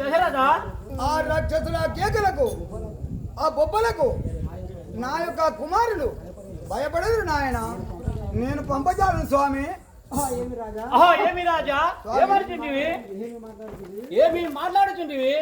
దశరథ? ఆ రాక్షసుల కేకలకు ఆ బొబ్బలకు నా యొక్క కుమారులు భయపడరు నాయన. నేను పంపజాలను స్వామి. ఏమి రాజా? ఏమనుచుంటివి ఏమి మాట్లాడుచుంటివి?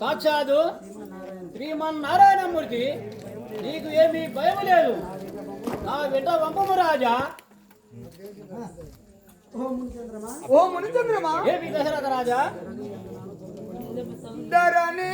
సాక్షాత్తు శ్రీమన్నారాయణమూర్తి నీకు ఏమీ భయం లేదు. నా బిడ్డ వంపము రాజా. ఓ మునిచంద్రమా? ఏమి దశరథ రాజా? ధరణి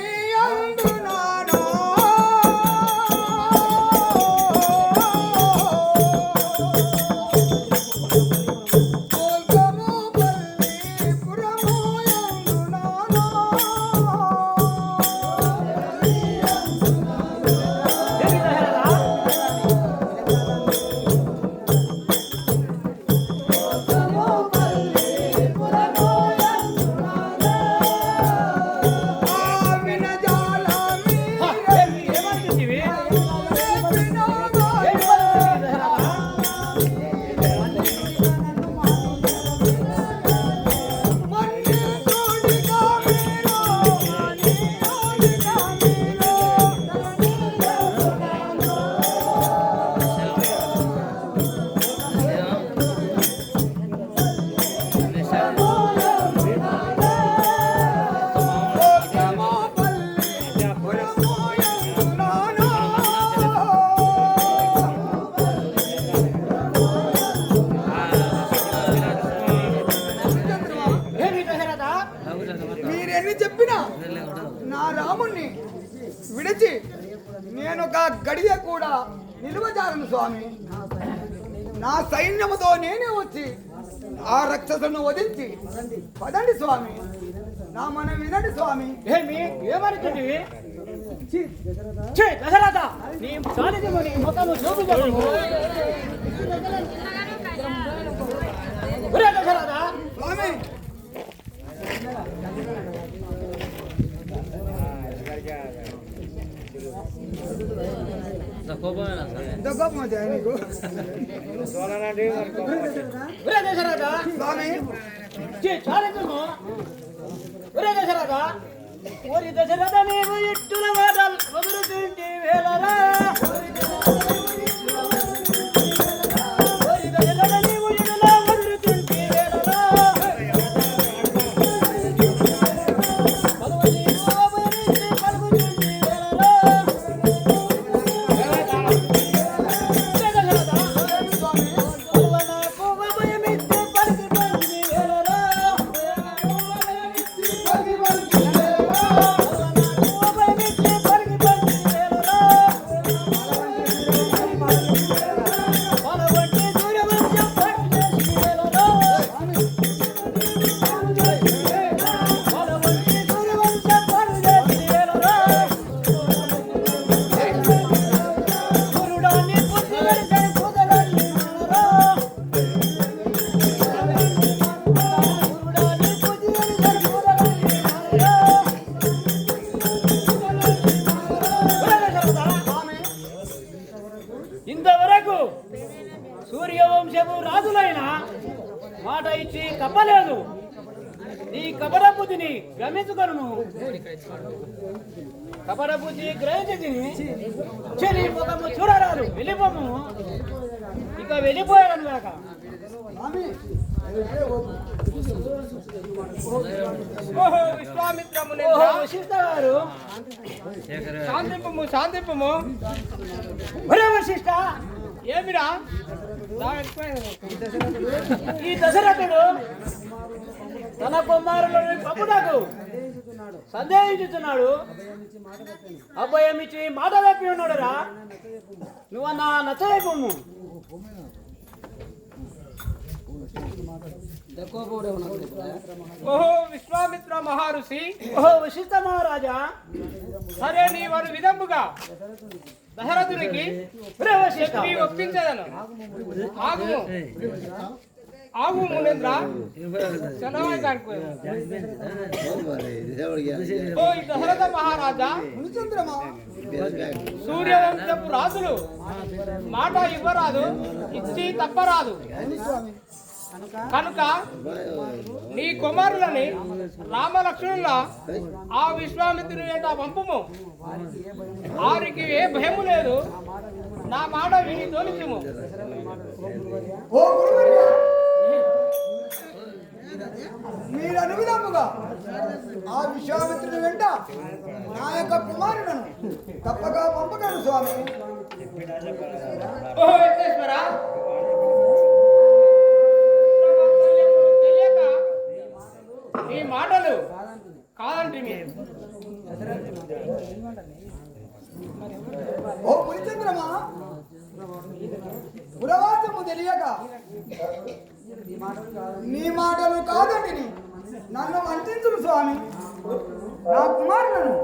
నేను ఒక గడియ కూడా నిలువజాలను స్వామి. నా సైన్యముతో నేనే వచ్చి ఆ రక్షసును వదిలించి పదండి స్వామి. నా మనం వినండి స్వామి. ఏమి? ఏమనుకుంటివి ఛీ, దశరథ నీ సాధితము నీ ముఖము చూపుకోను ఒరే దశరథ స్వామి. కోపం వచ్చాయి నీకు దశరథ స్వామి దశరథ నీవు ఇట్టుల ఇంతవరకు సూర్యవంశము రాజులైన మాట ఇచ్చి తప్పలేదు నీ కపట బుద్ధిని గమనించుకొను కపట బుద్ధి గ్రహించి చెని ముఖము చూడరాదు వెళ్ళిపోము. ఇక వెళ్ళిపోయాను కాక స్వామి ఓహో విశ్వామిత్రముని ఓహో వశిష్ఠ గారు. శాంతింపము శాంతింపము. ఒరే వశిష్ఠ. ఏమిరా? ఈ దశరథుడు తన కుమారులను పప్పుటకు సందేహించుతున్నాడు అభయం ఇచ్చి మాట వైపు ఉన్నాడు రా నువ్వన్నా నచ్చలేకము ఓహో విశ్వామిత్ర మహర్షి. ఓహో వశిష్ఠ మహారాజా. సరే నీ వారు విధముగా దశరథునికి ఒప్పించదను. ఆగు ఆగు మునేంద్ర. గారికి. ఓ దశరథ మహారాజా. మునిచంద్రమా సూర్యవంశపు రాజులు. మాట ఇవ్వరాదు ఇచ్చి తప్పరాదు. కనుక నీ కుమారులని రామలక్ష్మణుల ఆ విశ్వామిత్రుని వెంట పంపుము. వారికి ఏ భయము లేదు. నా మాట విని తోలిచము. విశ్వామిత్రుని వెంట నా యొక్క కుమారులను తప్పగా పంపగలను స్వామి. నీ మాటలు కాదంటే ఓ పులిచంద్రమా పురవాసము తెలియక నీ మాటలు కాదండి నన్ను వంచును స్వామి. నా కుమారులను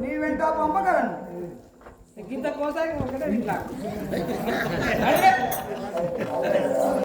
నీ వెంట పంపగలను. ఇంత కోసాయి